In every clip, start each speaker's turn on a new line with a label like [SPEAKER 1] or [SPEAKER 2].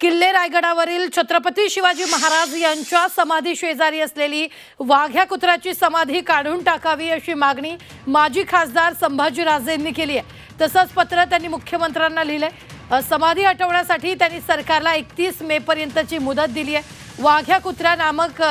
[SPEAKER 1] किल्ले रायगडावरील छत्रपती शिवाजी महाराज यांच्या समाधी शेजारी असलेली वाघ्या कुत्र्याची समाधी काढून टाकावी अशी मागणी माजी खासदार संभाजीराजेंनी केली आहे. तसंच पत्र त्यांनी मुख्यमंत्र्यांना लिहिलंय. समाधी हटवण्यासाठी त्यांनी सरकारला एकतीस मे पर्यंतची मुदत दिली आहे. वाघ्या कुत्र्या नामक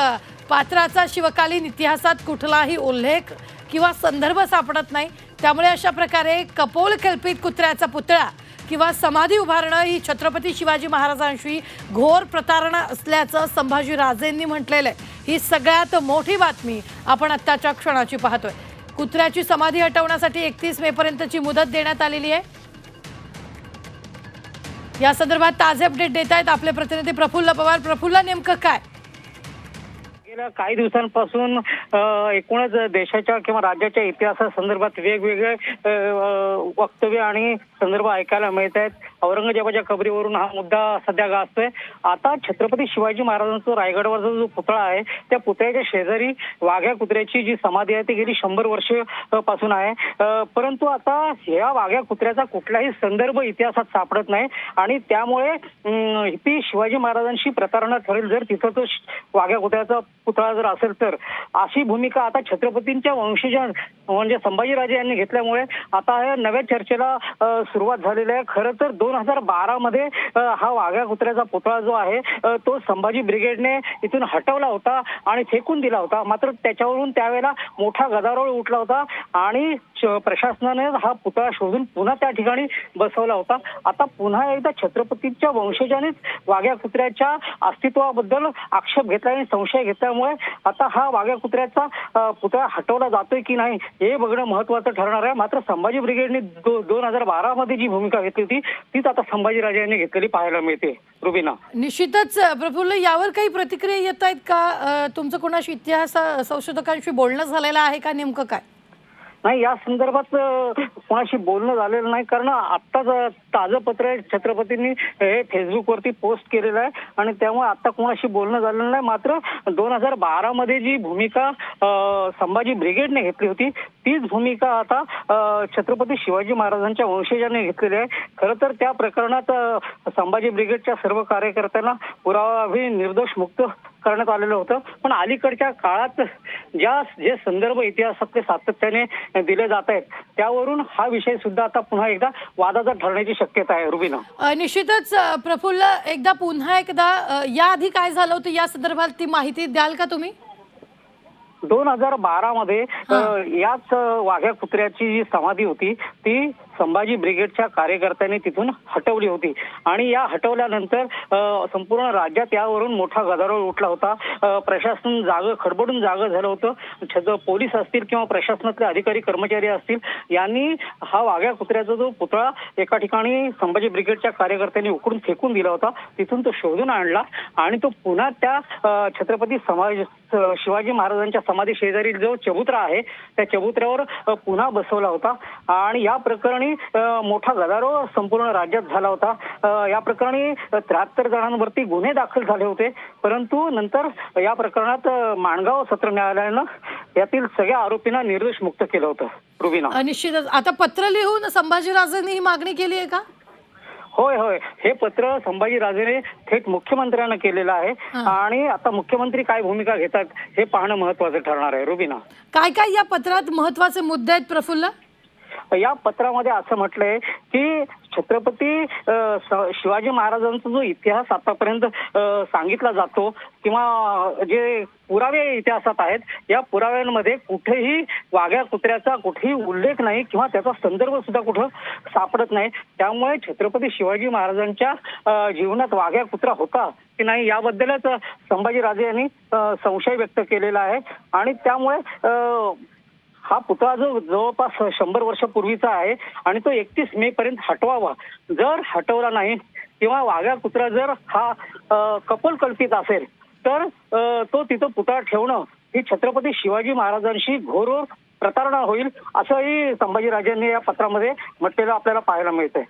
[SPEAKER 1] पात्राचा शिवकालीन इतिहासात कुठलाही उल्लेख किंवा संदर्भ सापडत नाही. त्यामुळे अशा प्रकारे कपोल कल्पित कुत्र्याचा पुतळा किंवा समाधी उभारणं ही छत्रपती शिवाजी महाराजांशी घोर प्रतारणा असल्याचं संभाजीराजेंनी म्हटलेलं आहे. ही सगळ्यात मोठी बातमी आपण आत्ताच्या क्षणाची पाहतोय. कुत्र्याची समाधी हटवण्यासाठी एकतीस मे पर्यंतची मुदत देण्यात आलेली आहे. या संदर्भात ताजे अपडेट देत आहेत आपले प्रतिनिधी प्रफुल्ल पवार. प्रफुल्ल नेमकं काय?
[SPEAKER 2] गेल्या काही दिवसांपासून एकूणच देशाच्या किंवा राज्याच्या इतिहासा संदर्भात वेगवेगळे वक्तव्य आणि संदर्भ ऐकायला मिळत आहेत औरंगजेबाच्या कबरीवरून हा मुद्दा सध्या गाजतोय. आता छत्रपती शिवाजी महाराजांचा रायगडवरचा जो पुतळा आहे त्या पुतळ्याच्या शेजारी वाघ्या कुत्र्याची जी समाधी आहे ती गेली शंभर वर्षपासून आहे. परंतु आता या वाघ्या कुत्र्याचा कुठलाही संदर्भ इतिहासात सापडत नाही आणि त्यामुळे अं, ती शिवाजी महाराजांशी प्रतारणा ठरेल. जर तिथं तो वाघ्या कुत्र्याचा पुतळा जर असेल तर. अशी भूमिका आता छत्रपतींच्या वंशजा म्हणजे संभाजीराजे यांनी घेतल्यामुळे आता या नव्या चर्चेला सुरुवात झालेली आहे. खरं तर दोन दोन हजार बारा मध्ये हा वाघ्या कुत्र्याचा पुतळा जो आहे तो संभाजी ब्रिगेडने इथून हटवला होता आणि फेकून दिला होता. मात्र त्याच्यावरून त्यावेळेला मोठा गदारोळ उठला होता आणि प्रशासनाने हा पुतळा शोधून पुन्हा त्या ठिकाणी बसवला होता. आता पुन्हा एकदा छत्रपतींच्या वंशजानेच वाघ्या कुत्र्याच्या अस्तित्वाबद्दल आक्षेप घेतला आणि संशय घेतल्यामुळे आता हा वाघ्या कुत्र्याचा पुतळा हटवला जातोय की नाही हे बघणं महत्वाचं ठरणार आहे. मात्र संभाजी ब्रिगेडने दोन हजार बारा मध्ये जी भूमिका घेतली होती ती तीच आता संभाजीराजे यांनी घेतलेली पाहायला मिळते रुबीना.
[SPEAKER 1] निश्चितच प्रफुल्ल यावर काही प्रतिक्रिया येत आहेत का तुमचं कोणाशी इतिहास संशोधकांशी बोलणं झालेलं आहे का? नेमकं काय?
[SPEAKER 2] नाही या संदर्भात कोणाशी बोलणं झालेलं नाही. कारण आत्ताच ताजं पत्र छत्रपतींनी हे फेसबुकवरती पोस्ट केलेलं आहे. आणि त्यामुळे आता कोणाशी बोलणं झालेलं नाही. मात्र दोन हजार बारा मध्ये जी भूमिका संभाजी ब्रिगेडने घेतली होती तीच भूमिका आता छत्रपती शिवाजी महाराजांच्या वंशजांनी घेतलेली आहे. खरं तर त्या प्रकरणात संभाजी ब्रिगेडच्या सर्व कार्यकर्त्यांना पुरावा निर्दोष मुक्त करण्यात आलेलं होतं. पण अलीकडच्या काळात ज्या जे संदर्भ इतिहासातले सातत्याने दिले जात आहेत त्यावरून हा विषय सुद्धा आता पुन्हा एकदा वादाचा ठरण्याची शक्यता आहे रुबीना.
[SPEAKER 1] निश्चितच प्रफुल्ल एकदा पुन्हा एकदा याआधी काय झालं होतं या संदर्भात ती माहिती द्याल का तुम्ही?
[SPEAKER 2] दोन हजार बारा मध्ये याच वाघ्या कुत्र्याची जी समाधी होती ती संभाजी ब्रिगेडच्या कार्यकर्त्यांनी तिथून हटवली होती. आणि या हटवल्यानंतर संपूर्ण राज्यात यावरून मोठा गदारोळ उठला होता. प्रशासन जाग खडबडून जाग झालं होतं. छद- पोलीस असतील किंवा प्रशासनातले अधिकारी कर्मचारी असतील यांनी हा वाघ्या कुत्र्याचा जो पुतळा एका ठिकाणी संभाजी ब्रिगेडच्या कार्यकर्त्यांनी उकडून फेकून दिला होता तिथून तो शोधून आणला. आणि तो पुन्हा त्या छत्रपती समाज शिवाजी महाराजांच्या समाधी शेजारी जो चबुतरा आहे त्या चबुत्र्यावर पुन्हा बसवला होता. आणि या प्रकरणी अ, मोठा गदारोळ संपूर्ण राज्यात झाला होता. या प्रकरणी त्र्याहत्तर जणांवरती गुन्हे दाखल झाले होते. परंतु नंतर या प्रकरणात माणगाव सत्र न्यायालयानं यातील सगळ्या आरोपींना निर्दोष मुक्त केलं होतं. रुबीना.
[SPEAKER 1] निश्चितच. आता पत्र लिहून संभाजीराजेंनी ही मागणी केली आहे का?
[SPEAKER 2] होय होय. हे पत्र संभाजीराजेने थेट मुख्यमंत्र्यांना केलेलं आहे. आणि आता मुख्यमंत्री काय भूमिका घेतात हे पाहणं महत्वाचं ठरणार आहे. रुबीना.
[SPEAKER 1] काय काय या पत्रात महत्त्वाचे मुद्दे आहेत प्रफुल्ल?
[SPEAKER 2] या पत्रामध्ये असं म्हटलंय की छत्रपती शिवाजी महाराजांचा जो इतिहास आतापर्यंत सांगितला जातो किंवा जे पुरावे इतिहासात आहेत या पुराव्यांमध्ये कुठेही वाघ्या कुत्र्याचा कुठेही उल्लेख नाही किंवा त्याचा संदर्भ सुद्धा कुठं सापडत नाही. त्यामुळे छत्रपती शिवाजी महाराजांच्या जीवनात वाघ्या कुत्रा होता की नाही याबद्दलच संभाजीराजे यांनी संशय व्यक्त केलेला आहे. आणि त्यामुळे हा पुतळा जो जवळपास शंभर वर्षापूर्वीचा आहे आणि तो एकतीस मे पर्यंत हटवावा. जर हटवला नाही किंवा वाघ्या कुत्रा जर हा कपल कल्पित असेल तर तो तिथं पुतळा ठेवणं ही छत्रपती शिवाजी महाराजांशी घोर प्रतारणा होईल असंही संभाजीराजांनी या पत्रामध्ये म्हटलेलं आपल्याला पाहायला मिळतंय.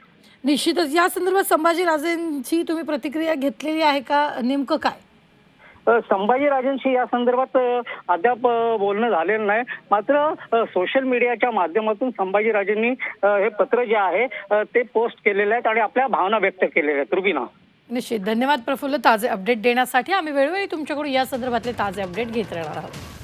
[SPEAKER 1] निश्चितच. या संदर्भात संभाजीराजेंची तुम्ही प्रतिक्रिया घेतलेली आहे का? नेमकं काय?
[SPEAKER 2] संभाजीराजांशी या संदर्भात अद्याप बोलणं झालेलं नाही. मात्र सोशल मीडियाच्या माध्यमातून संभाजीराजेंनी हे पत्र जे आहे ते पोस्ट केलेले आहेत आणि आपल्या भावना व्यक्त केलेल्या आहेत. रुबीना.
[SPEAKER 1] निश्चित. धन्यवाद प्रफुल्ल ताजे अपडेट देण्यासाठी. आम्ही वेळोवेळी तुमच्याकडून या संदर्भातले ताजे अपडेट घेत राहणार आहोत.